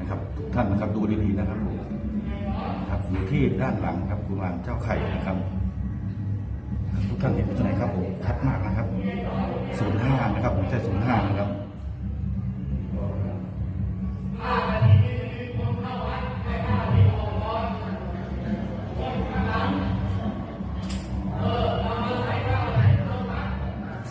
นะครับทุกท่านนะครับดูดีๆนะครับผมครับอยู่ที่ด้านหลังครับกุมารเจ้าไข่นะครับ ทุกท่านเห็นตัวไหนครับผมชัดมากนะครับศูนย์ห้านะครับผมใช่ศูนย์ห้านะครับ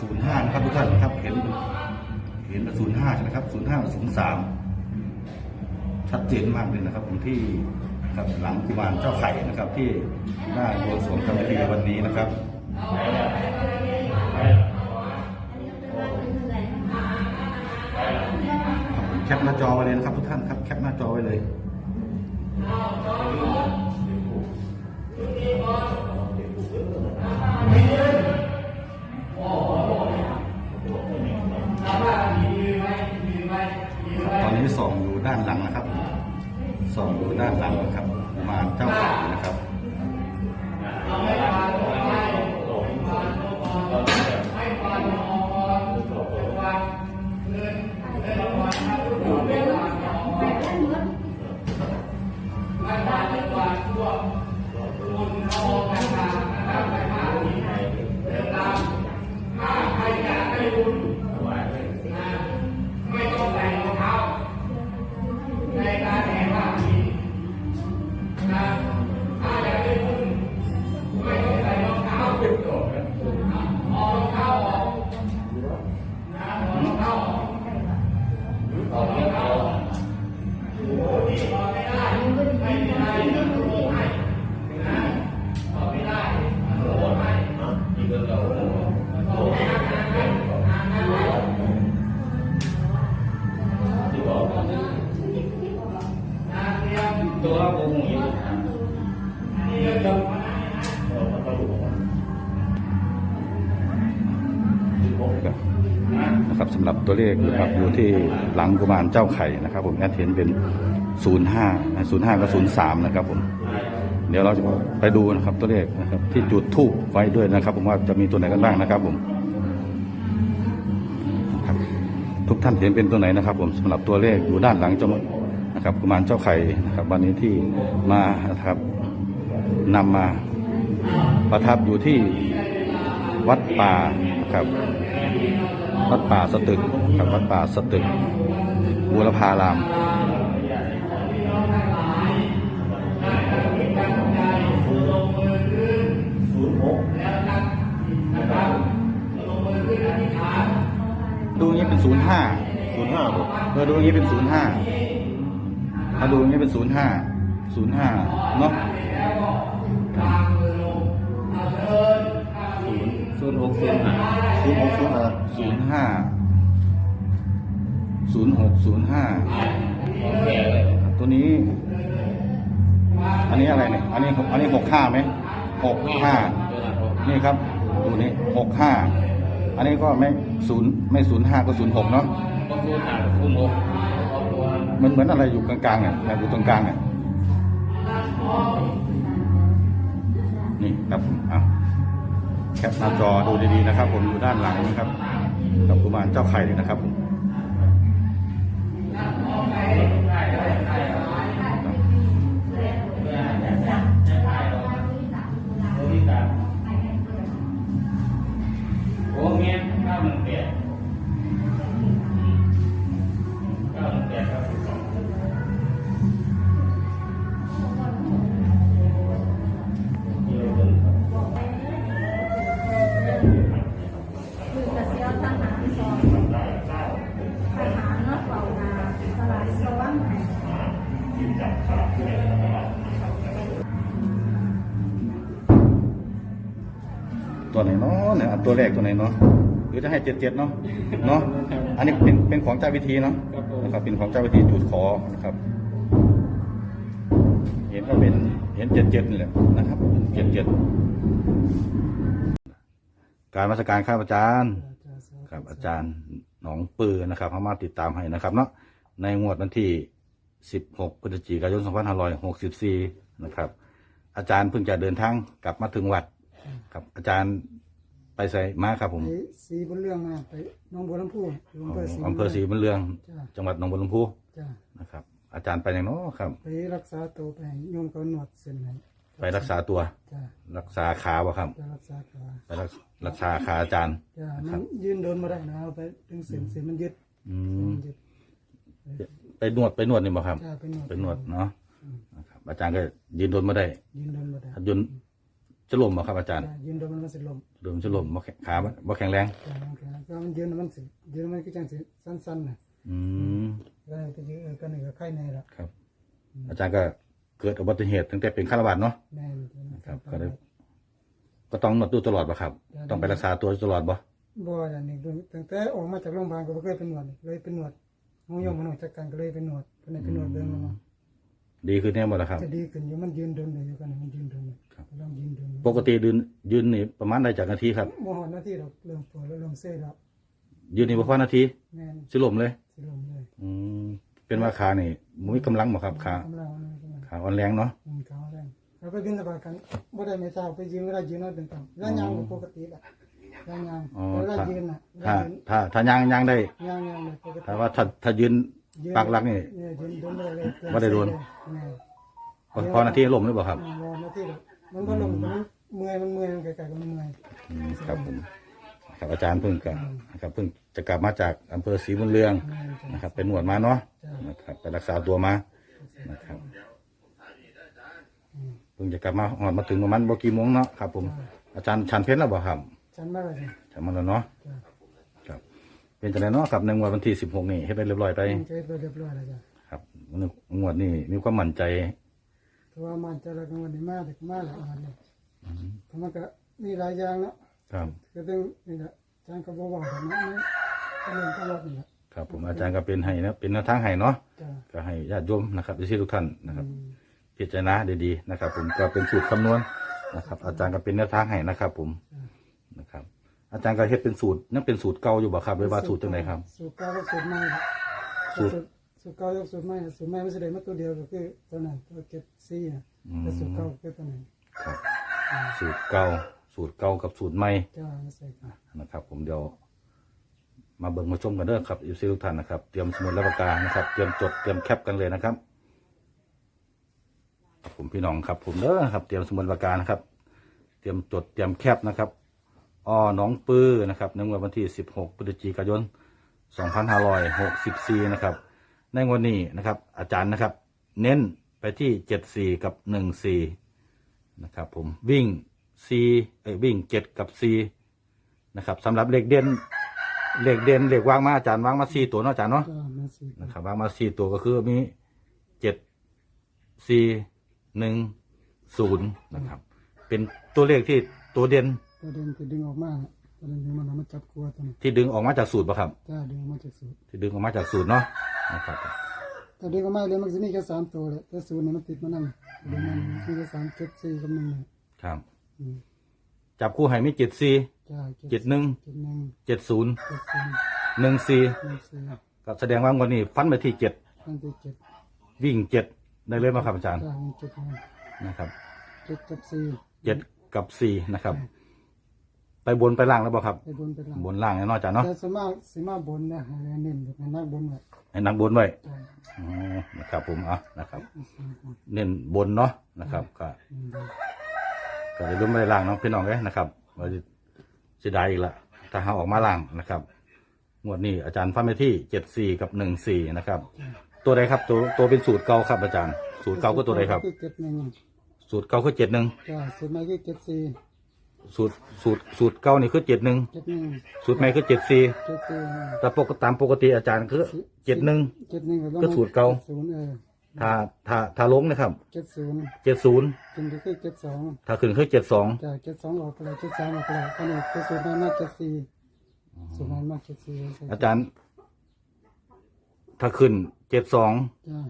ศูนย์ห้านะครับทุกท่านนะครับเห็นเห็นศูนย์ห้าใช่ไหมครับศูนย์ห้าศูนย์สาม ชัดเจนมากเลยนะครับผมที่ครับหลังกุมารเจ้าไข่นะครับ ที่ได้บวงสรวงกรรมพิธีวันนี้นะครับแคปหน้าจอไว้เลยนะครับทุกท่านครับแคปหน้าจอไว้เลย ครับมารเจ้า นะครับสำหรับตัวเลขนะครับอยู่ที่หลังกุมารเจ้าไข่นะครับ ผมแอดเห็นเป็น05 05กับ03นะครับผมเดี๋ยวเราจะไปดูนะครับตัวเลขนะครับ ที่จุดทูบไว้ด้วยนะครับ ผมว่าจะมีตัวไหนกันบ้างนะครับ ผมทุกท่านเห็นเป็นตัวไหนนะครับ ผมสำหรับตัวเลขอยู่ด้านหลังเจ้านะครับกุมารเจ้าไข่นะครับ วันนี้ที่มานะครับนำมาประทับอยู่ที่วัดป่านะครับ วัดป่าสตึกครับวัดป่าสตึกบูรพารามดูอย่างนี้เป็นศูนย์ห้าศูนย์ห้าบอกเออดูอย่างนี้เป็นศูนย์ห้าถ้าดูอย่างนี้เป็นศูนย์ห้าศูนย์ห้าเนาะศูนย์หกศูนย์ห้าศูนย์หก ศูนย์ห้าศูนย์ห้าศูนย์หกศูนย์ห้าโอเคเลยตัวนี้ อันนี้อะไรเนี่ย อันนี้อันนี้หกห้าไหมหกห้านี่ครับดูนี่หกห้าอันนี้ก็ไม่ศูนย์ไม่ศูนย์ห้าก็ศูนย์หกเนาะก็ศูนย์ห้าศูนย์หกตัวมันเหมือนอะไรอยู่กลางๆเนี่ยแบบอยู่ตรงกลางเนี่ยนี่ครับผมเอา แคปหน้าจอดูดีๆนะครับ ผมอยู่ด้านหลังนะครับกับกุมารเจ้าไข่นะครับผม ตัวไหนเนาะเนี่ยอันตัวแรกตัวไหนเนาะหรือจะให้เจ็ดเจ็ดเนาะเนาะอันนี้เป็นเป็นของเจ้าพิธีเนาะนะครับเป็นของเจ้าพิธีจุดขอนะครับ เห็นว่าเป็นเห็นเจ็ดเจ็ดนี่แหละนะครับเจ็ดเจ็ดการมาสการข้าอาจารย์ครับอาจารย์หนองปือนะครับเขามาติดตามให้นะครับ เนาะในงวดวันที่ 16พฤศจิกายน2564 นะครับ อาจารย์เพิ่งจะเดินทางกลับมาถึงวัด ครับ อาจารย์ไปใส่มาครับ ผมไปสีบนเรื่องมาไปหน้องบัวลำพูอยู่อำเภอศรีอำเภอศรีบุญเรือง จ้าจังหวัดหนองบัวลำพูจ้านะครับ อาจารย์ไปอย่างโน้ครับ ไปรักษาตัวไปโยมเขาหนวดเส้นให้ไปรักษาตัว จ้ารักษาขาบ่ครับจะรักษาขาไปรักรักษาขาอาจารย์ จ้ามันยืนโดนมาได้นะเอาไปดึงเส้นเส้นมันยึดอืเส้นมมันยึดไปนวดไปนวดนี่บ่ครับ จ้าไปหนวดไปนวดเนาะนะครับอาจารย์ก็ยืนโดนมาได้ยืนโดนมาได้ถ้ายืน จะล้มบ่ครับอาจารย์จ้ายืนโดนมันมันสิลมเดิมจะล้มบ่แข็งขาบ่บ่แข็งแรงจ้ามันแข็งก็มันยืนมันสิยืนมันก็จังสิสั้นๆน่ะอืมแล้วไปยืนเออก็นี่ก็ไข้ในละครับ อาจารย์ก็เกิดอุบัติเหตุตั้งแต่เป็นฆราวาสถ์เนาะแม่นครับก็ได้ก็ต้องนวดดูตลอดบ่ครับ ต้องไปรักษาตัวตลอดบ่บ่อย่างนี้ตั้งแต่ออกมาจากโรงพยาบาลก็บ่เคยเป็นหนวดเลยเป็นหนวดหมอยงมโนจัดการก็เลยเป็นหนวดเพิ่นให้เป็นหนวดเบิ่งแล้วมา ดีขึ้นแน่บ่ล่ะครับ จะดีขึ้นอยู่มันยืนโดนเลยอยู่กันมันยืนโดนเลยครับ ลองยืนโดนปกติยืนยืนนี่ประมาณได้จากนาทีครับบ่ฮอดนาทีดอกเริ่มปวดแล้วเริ่มเซ่แล้วยืนนี่บ่พอนาทีแม่นสิล้มเลย สิลมเลยอืมเป็นว่าขานี่บ่มีกำลังบ่ครับขากำลังมันกำลังขาอ่อนแรงเนาะ อืมขาแรงแล้วไปบินสบายกันบ่ได้ไม่เช้าไปยืนเวลายืนนั่นเป็นตังแล้วยางก็ปกติแหละยางยางอ๋อ เวลาถ้ายืนน่ะเวถ้าลายืนถ้าถ้าย่างย่างได้ ยางยางเลยปกติ ถ้าว่าถ้าถ้ายืน ปากหลักนี่เนี่ยยืนโดนเลยเลยบ่ได้โดนแม่พอพอนาทีล้มหรือเปล่าครับอืมรอนาทีเดียวมันบ่ลงมันเมื่อยมันเมื่อยมันไกลๆมันเมื่อยอืมครับผมครับอาจารย์เพิ่งกลับนะครับเพิ่งจะกลับมาจากอำเภอศรีบุญเรืองเมื่อยจังนะครับไปนวดมาเนาะจ้ะนะครับไปรักษาตัวมานะครับเพิ่งจะกลับมาหอดมาถึงประมาณบ่กี่โมงเนาะครับ ผมอาจารย์ชันเพชรแล้วบ่ครับ ฉันมาเลยชันมาแล้วเนาะจ้ะครับ เป็นจังไดเนาะครับในงวดวันที่สิบหกนี่ให้ไปเรียบร้อยไปใจไปเรียบร้อยแล้วจ้ะครับงวดนี้มีความมั่นใจ เพราะว่ามันจะละกันวันนี้มาแต่มาหลายวันเลยเพราะมันก็มีหลายอย่างเนาะครับ ก็ต้องนี่แหละอาจารย์ก็บอกว่าแบบนั้นนะก็เรียนตลอดนี่แหละครับ ผมอาจารย์ก็เป็นให้นะเป็นแนวทางให้เนาะจ้ะก็ให้ญาติโยมนะครับที่ทุกท่านนะครับ อืมพิจารณาดีๆนะครับ ผมก็เป็นสูตรคำนวณนะครับ อาจารย์ก็เป็นแนวทางให้นะครับ ผมนะครับ อาจารย์ก็เฮ็ดเป็นสูตรนั่นเป็นสูตรเก่าอยู่บ่ครับหรือว่าสูตรจังไดครับ สูตรเก่ากับสูตรใหม่ครับสูตรสูตรเก่ากับสูตรใหม่สูตรใหม่มันแสดงมาตัวเดียวก็คือตัวนั้นตัวเก็ดซี่นะแต่สูตรเก่าคือตัวนั้นครับ สูตรเก่าสูตรเก่ากับสูตรใหม่จ้าใส่กันนะครับ ผมเดี๋ยวมาเบิ่งมาชมกันเด้อครับอีซีทุกท่านนะครับเตรียมสมุดและปากกานะครับเตรียมจดเตรียมแคปกันเลยนะครับครับผมพี่น้องครับ ผมเด้อครับ เตรียมสมุดปากกานะครับ เตรียมจดเตรียมแคปนะครับ อ้อน้องปื้อนะครับในวันที่ 16พฤศจิกายน 2564 นะครับ ในวันนี้นะครับ อาจารย์นะครับ เน้นไปที่ 74 กับ 14 นะครับผมวิ่ง C เอ้ยวิ่ง 7 กับ C นะครับสำหรับเลขเด่นเลขเด่นเลขวางมาอาจารย์วางมา4ตัวเนาะอาจารย์เนาะมาสี่นะครับวางมา4ตัวก็คือมี7 4 1 0 นะครับ เป็นตัวเลขที่ตัวเด่น ประเด็นคือดึงออกมาน่ะประเด็นดึงมันเอามาจับกลัวตัวนี้ที่ดึงออกมาจากสูตรป่ะครับ จ้าดึงออกมาจากสูตรที่ดึงออกมาจากสูตรเนาะนะครับแต่ดึงออกมาเลยมันจะมีแค่สามตัวเลยแต่สูตรนี่มันติดมานั่นดึงมันมีแค่สามเจ็ดสี่กับหนึ่งเนี่ยครับ อืมจับคู่ให้มีเจ็ดสี่จ้าเจ็ดหนึ่งเจ็ดหนึ่งเจ็ดศูนย์เจ็ดสี่หนึ่งสี่หนึ่งสี่ก็แสดงว่างวันนี้ฟันไปที่เจ็ดตั้งแต่เจ็ดวิ่งเจ็ดได้เลยมาครับอาจารย์จ้ามีเจ็ดหนึ่งนะครับเจ็ดกับสี่เจ็ดกับสี่นะครับ ไปบนไปล่างแล้วบ่ครับ ไปบนไปหลังบนล่างแน่นอนอาจารย์เนาะแต่สวนมากสีมาบนนะให้เน้นแบบให้นักบนไว้ให้นักบนไว้จ้าอ๋อนะครับ ผมอะนะครับสี่คนเน้นบนเนาะนะครับ ก็อืมก็เลยรุ่มไม่ได้ล่างเน้องพี่น้องเลยนะครับว่าจะเสียดายอีกละถ้าหาออกมาล่างนะครับงวดนี้อาจารย์ฟันไปที่เจ็ดสี่กับหนึ่งสี่นะครับ ตัวใดครับ ตัวตัวเป็นสูตรเก่าครับอาจารย์ สูตรเก่าก็ตัวใดครับคือเจ็ดหนึ่งสูตรเก่าคือเจ็ดหนึ่งจ้าสูตรใหม่คือเจ็ดสี่ สูตรสูตรสูตรเก่านี่คือเจ็ดหนึ่งเจ็ดหนึ่งสูตรใหม่คือเจ็ดสี่เจ็ดสี่แต่ปกตามปกติอาจารย์คือเจ็ดหนึ่งเจ็ดหนึ่งก็สูตรเก่า ศูนย์เออถ้าถ้าถ้าลงนะครับเจ็ดศูนย์เจ็ดศูนย์จริงก็คือเจ็ดสองถ้าขึ้นคือเจ็ดสองจากเจ็ดสองออกไปแล้วเจ็ดสามออกไปแล้วอันนี้คือสูตรใหม่มากเจ็ดสี่สูตรใหม่มากเจ็ดสี่อาจารย์ ถ้าขึ้นเจ็ดสองจ้า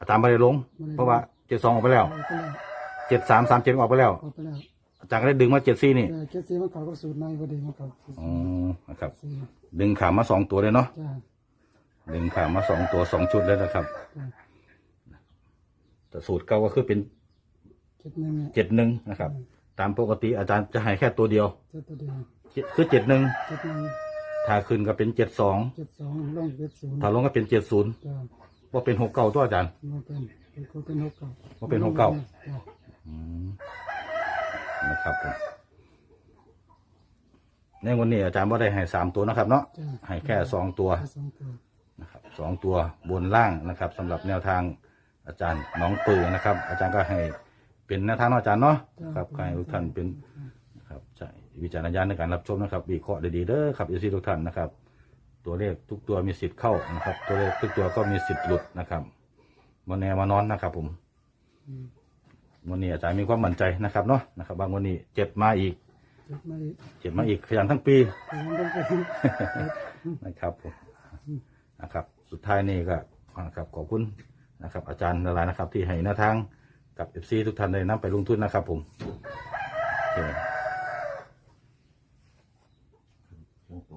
อาจารย์ไม่ได้ลง เพราะว่าเจ็ดสองออกไปแล้วออกไปแล้วเจ็ดสามสามเจ็ดออกไปแล้ว ออกไปแล้ว อาจารย์ก็ได้ดึงมาเจ็ดสี่นี่แต่เจ็ดสี่มันเขาก็สูตรใหม่พอดีมันเขาอ๋อนะครับ สี่ดึงขามาสองตัวเลยเนาะจ้าดึงขามาสองตัวสองชุดเลยนะครับจ้าแต่สูตรเก่าก็คือเป็นคิดหนึ่งเนี่ยเจ็ดหนึ่งนะครับ ตามปกติอาจารย์จะให้แค่ตัวเดียวเจ็ดตัวเดียวคือเจ็ดหนึ่งเจ็ดหนึ่งถ้าขึ้นก็เป็นเจ็ดสองเจ็ดสองลงเจ็ดศูนย์ถ้าลงก็เป็นเจ็ดศูนย์จ้าว่าเป็นหกเก้าตัวอาจารย์ มันเป็นเป็นกูเป็นหกเก่าว่าเป็นหกเก้า จ้ะอืม นะครับผมในวันนี้อาจารย์ว่าได้ให้สามตัวนะครับ เนาะจ้ะให้แค่สองตัวแค่สองตัวนะครับสองตัวบนล่างนะครับสำหรับแนวทางอาจารย์น้องปือนะครับ อาจารย์ก็ให้เป็นแนวทางเนาะอาจารย์เนาะครับให้ทุกท่านเป็นนะครับใช้วิจารณญาณในการรับชมนะครับวิเคราะห์ดีๆเด้อครับอีซีทุกท่านนะครับ ตัวเลขทุกตัวมีสิทธิ์เข้านะครับ ตัวเลขทุกตัวก็มีสิทธิ์หลุดนะครับวันแน่มานอนนะครับผม วันนี้อาจารย์มีความมั่นใจนะครับเนาะนะครับบางวันนี้เจ็ดมาอีกเจ็ดไม่เจ็ดมาอีกขยันทั้งปีแต่ยังต้องไปนะครับผมนะครับสุดท้ายนี่ก็นะครับขอบคุณนะครับ อาจารย์ละลายนะครับ ที่ให้แนวทางกับเอฟซีทุกท่านได้นำไปลงทุนนะครับ ผมโอเค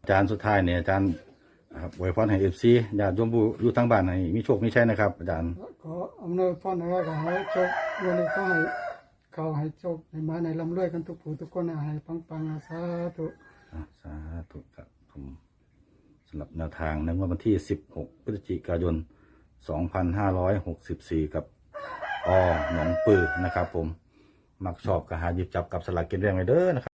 อาจารย์สุดท้ายเนี่ยอาจารย์ นะครับอวยพรให้เอฟซีญาติโยมผู้อยู่ทั้งบ้านให้มีโชคมีชัยนะครับอาจารย์ขออำนวยพรนะครับขอให้โชควันนี้ก็ให้เขาให้โชคให้มาในลำรวยกันทุกผู้ทุกคนนะให้ปังปังๆสาธุอะสาธุครับผมสำหรับแนวทางในงวดวันที่ 16 พฤศจิกายน 2564 กับอหนองปือนะครับผม มักชอบก็หาหยิบจับกับสลากกินแบ่งไว้เด้อนะครับ